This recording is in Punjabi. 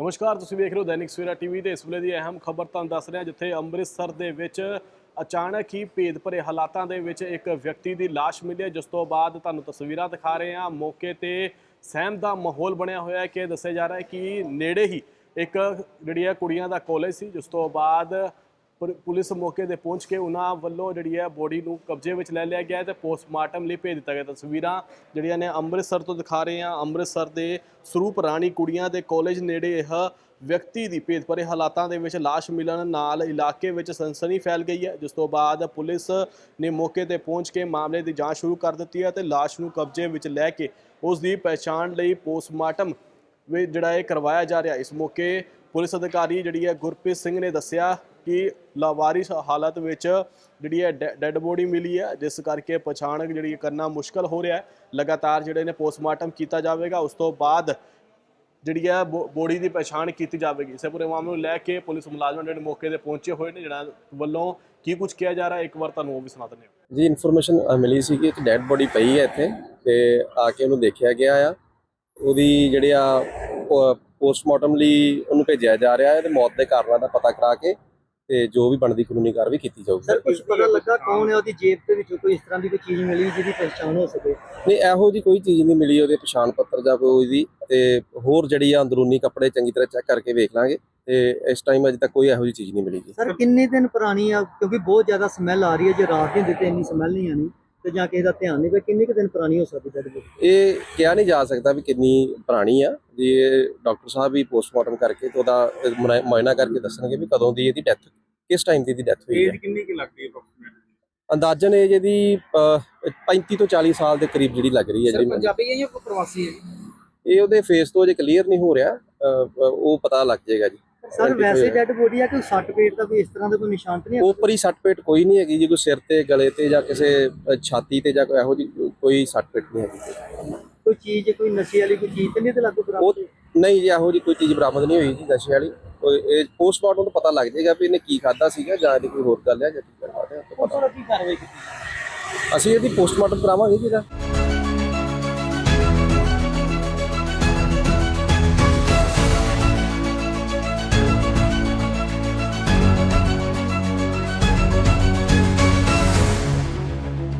ਨਮਸਕਾਰ, ਤੁਸੀਂ ਵੇਖ ਰਹੇ ਹੋ ਦੈਨਿਕ ਸਵੇਰਾ ਟੀਵੀ ਤੇ ਇਸ ਵੇਲੇ ਦੀ ਅਹਿਮ ਖਬਰ ਤੁਹਾਨੂੰ ਦੱਸ ਰਿਹਾ, ਜਿੱਥੇ ਅੰਮ੍ਰਿਤਸਰ ਦੇ ਵਿੱਚ ਅਚਾਨਕ ਹੀ ਭੇਦ ਭਰੇ ਹਾਲਾਤਾਂ ਦੇ ਵਿੱਚ ਇੱਕ ਵਿਅਕਤੀ ਦੀ ਲਾਸ਼ ਮਿਲੀ ਹੈ, ਜਿਸ ਤੋਂ ਬਾਅਦ ਤੁਹਾਨੂੰ ਤਸਵੀਰਾਂ ਦਿਖਾ ਰਹੇ ਹਾਂ। ਮੌਕੇ ਤੇ ਸਹਿਮ ਦਾ ਮਾਹੌਲ ਬਣਿਆ ਹੋਇਆ ਹੈ ਕਿ ਦੱਸਿਆ ਜਾ ਰਿਹਾ ਹੈ ਕਿ ਨੇੜੇ ਹੀ ਇੱਕ ਜਿਹੜੀ ਹੈ ਕੁੜੀਆਂ ਦਾ ਕਾਲਜ ਸੀ, ਜਿਸ ਤੋਂ ਬਾਅਦ ਪੁਲਿਸ ਮੌਕੇ ਤੇ ਪਹੁੰਚ ਕੇ ਉਹਨਾਂ ਵੱਲੋਂ ਜਿਹੜੀ ਹੈ ਬੋਡੀ ਨੂੰ ਕਬਜ਼ੇ ਵਿੱਚ ਲੈ ਲਿਆ ਗਿਆ ਹੈ ਤੇ ਪੋਸਟਮਾਰਟਮ ਲਈ ਭੇਜ ਦਿੱਤਾ ਗਿਆ ਤਸਵੀਰਾਂ ਜਿਹੜੀਆਂ ਨੇ ਅੰਮ੍ਰਿਤਸਰ ਤੋਂ ਦਿਖਾ ਰਹੇ ਹਾਂ। ਅੰਮ੍ਰਿਤਸਰ ਦੇ ਸਰੂਪ ਰਾਣੀ ਕੁੜੀਆਂ ਦੇ ਕਾਲਜ ਨੇੜੇ ਇਹ ਵਿਅਕਤੀ ਦੀ ਭੇਦ ਭਰੇ ਹਾਲਾਤਾਂ ਦੇ ਵਿੱਚ ਲਾਸ਼ ਮਿਲਣ ਨਾਲ ਇਲਾਕੇ ਵਿੱਚ ਸਨਸਨੀ ਫੈਲ ਗਈ ਹੈ। ਜਿਸ ਤੋਂ ਬਾਅਦ ਪੁਲਿਸ ਨੇ ਮੌਕੇ ਤੇ ਪਹੁੰਚ ਕੇ ਮਾਮਲੇ ਦੀ ਜਾਂਚ ਸ਼ੁਰੂ ਕਰ ਦਿੱਤੀ ਹੈ ਤੇ ਲਾਸ਼ ਨੂੰ ਕਬਜ਼ੇ ਵਿੱਚ ਲੈ ਕੇ ਉਸ ਦੀ ਪਛਾਣ ਲਈ ਪੋਸਟਮਾਰਟਮ ਵੀ ਜਿਹੜਾ ਇਹ ਕਰਵਾਇਆ ਜਾ ਰਿਹਾ ਇਸ ਮੌਕੇ ਪੁਲਿਸ ਅਧਿਕਾਰੀ ਜਿਹੜੀ ਹੈ ਗੁਰਪ੍ਰੀਤ ਸਿੰਘ ਨੇ ਦੱਸਿਆ ਕਿ ਲਾਵਾਰਿਸ ਹਾਲਤ ਵਿੱਚ ਜਿਹੜੀ ਹੈ ਡੈੱਡ ਬੋਡੀ ਮਿਲੀ ਹੈ, ਜਿਸ ਕਰਕੇ ਪਛਾਣ ਜਿਹੜੀ ਕਰਨਾ ਮੁਸ਼ਕਲ ਹੋ ਰਿਹਾ ਹੈ। ਲਗਾਤਾਰ ਜਿਹੜੇ ਨੇ ਪੋਸਟਮਾਰਟਮ ਕੀਤਾ ਜਾਵੇਗਾ, ਉਸ ਤੋਂ ਬਾਅਦ ਜਿਹੜੀ ਹੈ ਬੋਡੀ ਦੀ ਪਛਾਣ ਕੀਤੀ ਜਾਵੇਗੀ। ਇਸੇ ਪੂਰੇ ਮਾਮਲੇ ਨੂੰ ਲੈ ਕੇ ਪੁਲਿਸ ਮੁਲਾਜ਼ਮ ਜਿਹੜੇ ਮੌਕੇ ਤੇ ਪਹੁੰਚੇ ਹੋਏ ਨੇ ਜਿਹੜਾ ਵੱਲੋਂ ਕੀ ਕੁਝ ਕਿਹਾ ਜਾ ਰਿਹਾ ਇੱਕ ਵਾਰ ਤੁਹਾਨੂੰ ਉਹ ਵੀ ਸੁਣਾ ਦਿੰਦੇ ਹਾਂ। ਜੀ, ਇਨਫੋਰਮੇਸ਼ਨ ਮਿਲੀ ਸੀ ਕਿ ਇੱਕ ਡੈੱਡ ਬੋਡੀ ਪਈ ਹੈ ਇੱਥੇ ਤੇ ਆ ਕੇ ਉਹਨੂੰ ਦੇਖਿਆ ਗਿਆ ਆ। ਉਹਦੀ ਜਿਹੜੇ ਆ ਪੋਸਟਮਾਰਟਮ ਲਈ ਉਹਨੂੰ ਭੇਜਿਆ ਜਾ ਰਿਹਾ ਹੈ ਤੇ ਮੌਤ ਦੇ ਕਾਰਨਾਂ ਦਾ ਪਤਾ ਕਰਾ ਕੇ ਤੇ ਜੋ ਵੀ ਬਣਦੀ ਕਾਨੂੰਨੀ ਕਾਰਵਾਈ ਕੀਤੀ ਜਾਊਗੀ। ਸਰ ਕੁਝ ਪਤਾ ਲੱਗਾ ਕੌਣ ਹੈ ਉਹਦੀ ਜੇਬ ਦੇ ਵਿੱਚੋਂ ਕੋਈ ਇਸ ਤਰ੍ਹਾਂ ਦੀ ਕੋਈ ਚੀਜ਼ ਮਿਲੀ ਜਿਹਦੀ ਪਛਾਣ ਹੋ ਸਕੇ? ਨਹੀਂ ਇਹੋ ਜੀ ਕੋਈ ਚੀਜ਼ ਨਹੀਂ ਮਿਲੀ ਉਹਦੇ ਪਛਾਣ ਪੱਤਰ ਜਾਂ ਕੋਈ ਉਹਦੀ ਤੇ ਹੋਰ ਜਿਹੜੀ ਆ ਅੰਦਰੂਨੀ ਕੱਪੜੇ ਚੰਗੀ ਤਰ੍ਹਾਂ ਚੈੱਕ ਕਰਕੇ ਵੇਖ ਲਾਂਗੇ ਤੇ ਇਸ ਟਾਈਮ ਅਜੇ ਤੱਕ ਕੋਈ ਇਹੋ ਜੀ ਚੀਜ਼ ਨਹੀਂ ਮਿਲੀ ਜੀ। ਸਰ ਕਿੰਨੇ ਦਿਨ ਪੁਰਾਣੀ ਆ? ਕਿਉਂਕਿ ਬਹੁਤ ਜ਼ਿਆਦਾ ਸਮੈਲ ਆ ਰਹੀ ਹੈ ਜੇ ਰਾਤ ਦੀ ਹੁੰਦੀ ਤੇ ਇੰਨੀ ਸਮੈਲ ਨਹੀਂ ਆਣੀ ਤੇ ਜਾਂ ਕਿਸੇ ਦਾ ਧਿਆਨ ਨਹੀਂ ਪਿਆ ਕਿੰਨੇ ਕੁ ਦਿਨ ਪੁਰਾਣੀ ਹੋ ਸਕਦੀ ਡੈਡ ਬੋਡੀ ਇਹ ਕਿਹਾ ਨਹੀਂ ਜਾ ਸਕਦਾ ਵੀ ਕਿੰਨੀ ਪੁਰਾਣੀ ਆ ਜੀ ਡਾਕਟਰ ਸਾਹਿਬ ਵੀ ਪੋਸਟਮਾਰਟਮ ਕਰਕੇ ਤੇ ਉਹਦਾ ਮੁਆਇਨਾ ਕਰਕੇ ਦੱਸਣਗੇ ਵੀ ਕਦੋਂ ਦੀ ਇਹਦੀ ਡੈਥ ਕਿਸ ਟਾਈਮ ਦੀ ਇਹਦੀ ਡੈਥ ਹੋਈ ਹੈ ਕਿੰਨੀ ਕੀ ਲੱਗਦੀ ਹੈ approximate? ਅੰਦਾਜ਼ਨ ਏਜ ਇਹਦੀ ਅਹ, 35 ਤੋਂ 40 ਸਾਲ ਦੇ ਕਰੀਬ ਜਿਹੜੀ ਲੱਗ ਰਹੀ ਹੈ ਜਿਹੜੀ ਮੈਨੂੰ। ਪੰਜਾਬੀ ਹੈ ਜਾਂ ਕੋਈ ਪ੍ਰਵਾਸੀ ਹੈ ਇਹ ਉਹਦੇ ਫੇਸ ਤੋਂ ਅਜੇ ਕਲੀਅਰ ਨਹੀਂ ਹੋ ਰਿਹਾ ਅਹ, ਅਹ, ਉਹ ਪਤਾ ਲੱਗ ਜਾਏਗਾ ਜੀ ਸਰ ਵੈਸੇ ਡੈਡ ਬੋਡੀ ਆ ਕਿ ਸੱਟ ਪੇਟ ਦਾ ਕੋਈ ਇਸ ਤਰ੍ਹਾਂ ਦਾ ਕੋਈ ਨਿਸ਼ਾਨ ਤਾਂ ਨਹੀਂ ਉੱਪਰ ਹੀ ਸੱਟ ਪੇਟ ਕੋਈ ਨਹੀਂ ਹੈਗੀ ਜੀ ਕੋਈ ਸਿਰ ਤੇ ਗਲੇ ਤੇ ਜਾਂ ਕਿਸੇ ਛਾਤੀ ਤੇ ਜਾਂ ਕੋਈ ਇਹੋ ਜਿਹੀ ਕੋਈ ਸੱਟ ਪੇਟ ਨਹੀਂ ਹੈਗੀ ਕੋਈ ਚੀਜ਼ ਕੋਈ ਨਸ਼ੇ ਵਾਲੀ ਕੋਈ ਚੀਜ਼ ਤਾਂ ਨਹੀਂ ਤੇ ਲਾਗੂ ਬਰਾਬਰ ਨਹੀਂ ਜੀ ਇਹੋ ਜਿਹੀ ਕੋਈ ਚੀਜ਼ ਬਰਾਮਦ ਨਹੀਂ ਹੋਈ ਜੀ ਨਸ਼ੇ ਵਾਲੀ। ਇਹ ਪੋਸਟਮਾਰਟਮ ਤੋਂ ਪਤਾ ਲੱਗ ਜਾਏਗਾ ਵੀ ਇਹਨੇ ਕੀ ਖਾਦਾ ਸੀਗਾ ਜਾਂ ਇਹਦੀ ਕੋਈ ਹੋਰ ਗੱਲ ਹੈ ਜਾਂ ਕੀ ਕਰਵਾ ਕੀਤੀ? ਅਸੀਂ ਇਹਦੀ ਪੋਸਟਮਾਰਟਮ ਕਰਾਵਾਂਗੇ ਜੀ ਇਹਦਾ।